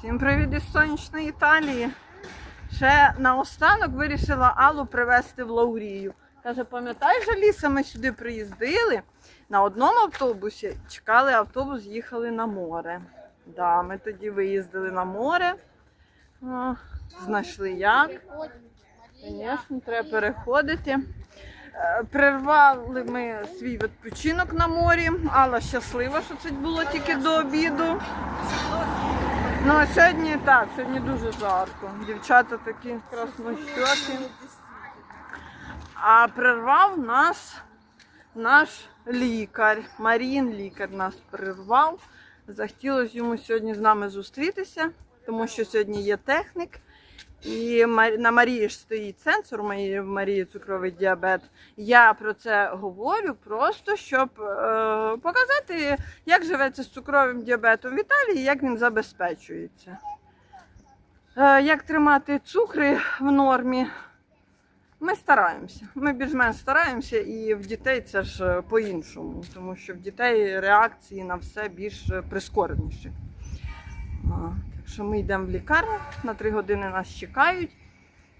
Всім привіт із сонячної Італії. Ще наостанок вирішила Аллу привезти в Лаурію. Каже, пам'ятаєш, Аліса, ми сюди приїздили на одному автобусі, чекали автобус, їхали на море. Да, ми тоді виїздили на море. О, знайшли як. Звісно, треба переходити. Е, Прервали ми свій відпочинок на морі. Алла щаслива, що це було тільки до обіду. Ну, а сьогодні так, сьогодні дуже жарко. Дівчата такі краснощокі. А прервав нас наш лікар. Марін лікар нас прервав. Захотілося йому сьогодні з нами зустрітися, тому що сьогодні є технік. І на Марії ж стоїть сенсор, в Марії цукровий діабет. Я про це говорю просто, щоб е, показати, як живеться з цукровим діабетом в Італії, як він забезпечується. Е, як тримати цукри в нормі. Ми стараємося. Ми більш-менш стараємося, і в дітей це ж е, по-іншому, тому що в дітей реакції на все більш е, прискореніші. Що ми йдемо в лікарню, на три години нас чекають.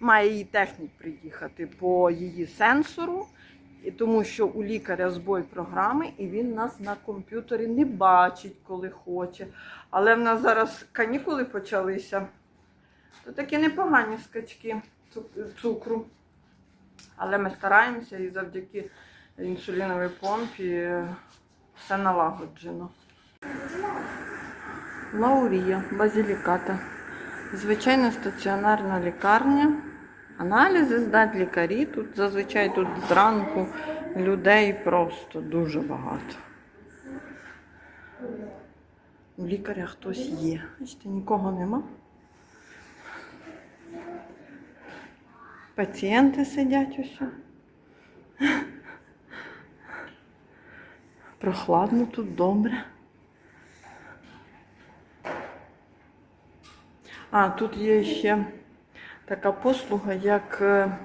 Має її технік приїхати по її сенсору, тому що у лікаря збой програми, і він нас на комп'ютері не бачить, коли хоче. Але в нас зараз канікули почалися, то такі непогані скачки цукру. Але ми стараємося і завдяки інсуліновій помпі е, все налагоджено. Лаурія, базиліката. Звичайна стаціонарна лікарня. Аналізи здать лікарі. Тут зазвичай тут зранку людей просто дуже багато. У лікаря хтось є. Бачите, нікого нема. Пацієнти сидять ось. Прохладно тут добре. А, тут є ще така послуга, як е,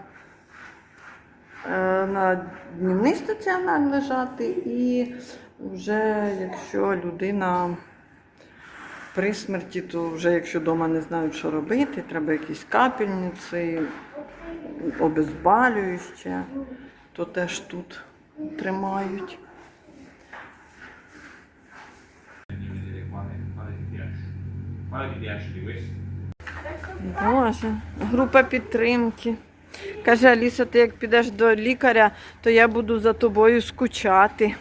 е, на днівний стаціонар лежати, і вже якщо людина при смерті, то вже якщо вдома не знають, що робити, треба якісь капельниці, обезболююче, то теж тут тримають. Quale, quale ti piace. Боже, група підтримки. Каже Аліса, ти як підеш до лікаря, то я буду за тобою скучати.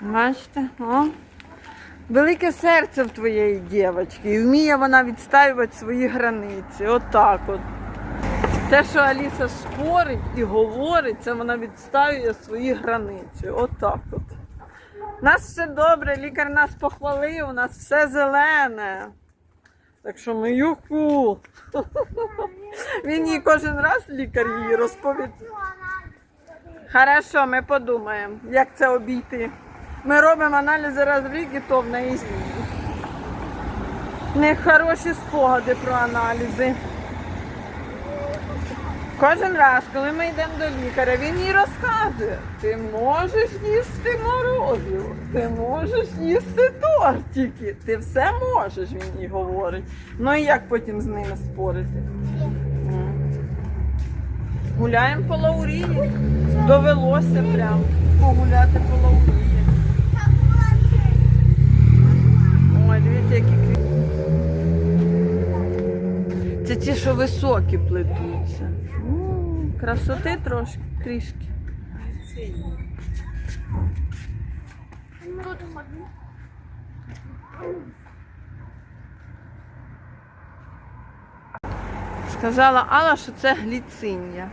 Бачите? О. Велике серце в твоєї дівчинки. І вміє вона відстаювати свої границі. Отак от. Те, що Аліса спорить і говорить, це вона відстаює свої границі. Отак от. У нас все добре, лікар нас похвалив, у нас все зелене. Так що ми юху. Він їй кожен раз лікар її розповідає. Хорошо, ми подумаємо, як це обійти. Ми робимо аналізи раз в рік і то в неї. В них хороші спогади про аналізи. Кожен раз, коли ми йдемо до лікаря, він їй розказує, ти можеш їсти морозиво, ти можеш їсти тортики, ти все можеш, він їй говорить. Ну і як потім з ними спорити? Гуляємо по Лаурії. Довелося прям погуляти по Лаурії. Це ті, що високі плетуться. М, Красоти трошки, трішки. Сказала Алла, що це гліцинія.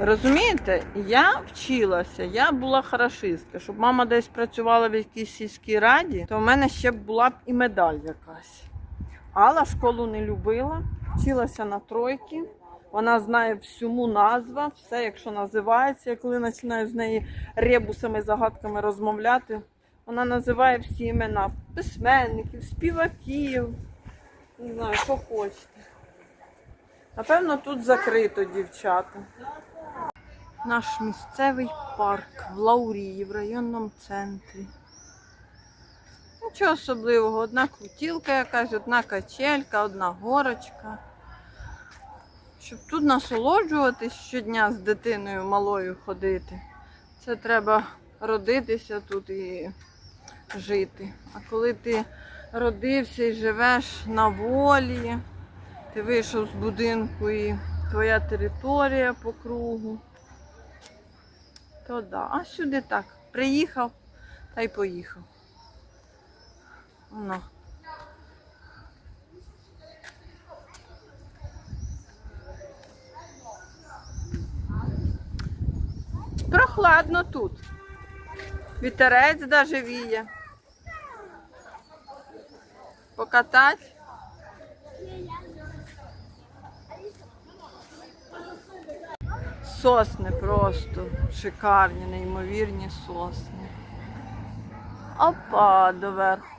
Розумієте, я вчилася, я була хорошистка. Щоб мама десь працювала в якійсь сільській раді, то в мене ще була б і медаль якась. Алла школу не любила, вчилася на тройки. Вона знає всьому назва, все, якщо називається. Коли починаю з неї ребусами, загадками розмовляти, вона називає всі імена письменників, співаків. Не знаю, що хочете. Напевно, тут закрито, дівчата. Наш місцевий парк в Лаурії в районному центрі. Нічого особливого, одна крутілка якась, одна качелька, одна горочка. Щоб тут насолоджуватись щодня з дитиною малою ходити, це треба родитися тут і жити. А коли ти родився і живеш на волі, ти вийшов з будинку і твоя територія по кругу, то да. А сюди так. Приїхав та й поїхав. Воно. Прохладно тут. Вітерець даже віє. Покатать. Сосни просто шикарні, неймовірні сосни. Опа, доверху.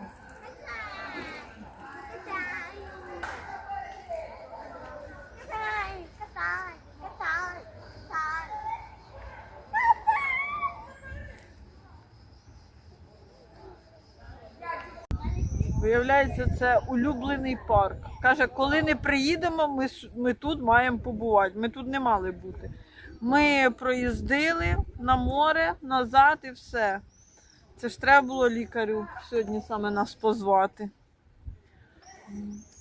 Виявляється, це улюблений парк. Каже, коли не приїдемо, ми, ми тут маємо побувати. Ми тут не мали бути. Ми проїздили на море, назад і все. Це ж треба було лікарю сьогодні саме нас позвати.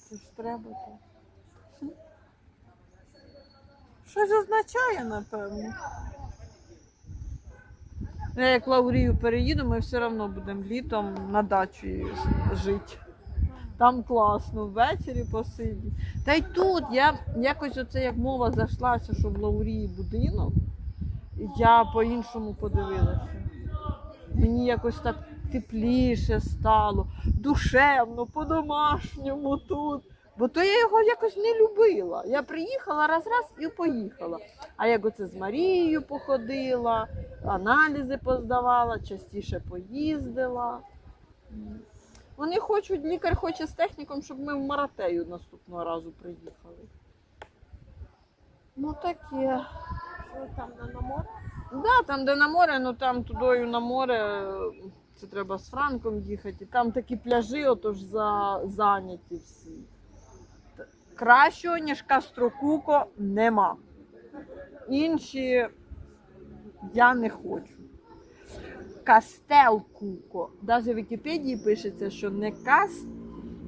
Це ж треба так. Щось означає, напевно. Ну, Я як в Лаурію переїду, ми все одно будемо літом на дачі жити. Там класно, ввечері посидіти. Та й тут я якось оце як мова зайшлася, що в Лаурії будинок, я по-іншому подивилася. Мені якось так тепліше стало, душевно, по-домашньому тут. Бо то я його якось не любила. Я приїхала раз-раз і поїхала. А як оце з Марією походила, аналізи поздавала, частіше поїздила. Вони хочуть, лікар хоче з техніком, щоб ми в Маратею наступного разу приїхали. Ну таке. Там на море? Да, там, де на море, ну там тудою на море, е, це треба з Франком їхати. Там такі пляжі, отож за, зайняті всі. Кращого, ніж Кастрокуко, нема. Інші я не хочу. Кастел-Куко. Навіть в Вікіпедії пишеться, що не каст,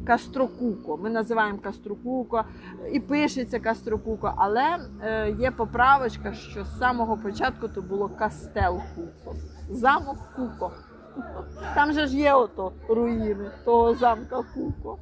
Кастрокуко. Ми називаємо Кастрокуко і пишеться Кастрокуко, але е, є поправочка, що з самого початку то було Кастел Куко. Замок Куко. Там же ж є ото руїни того замка Куко.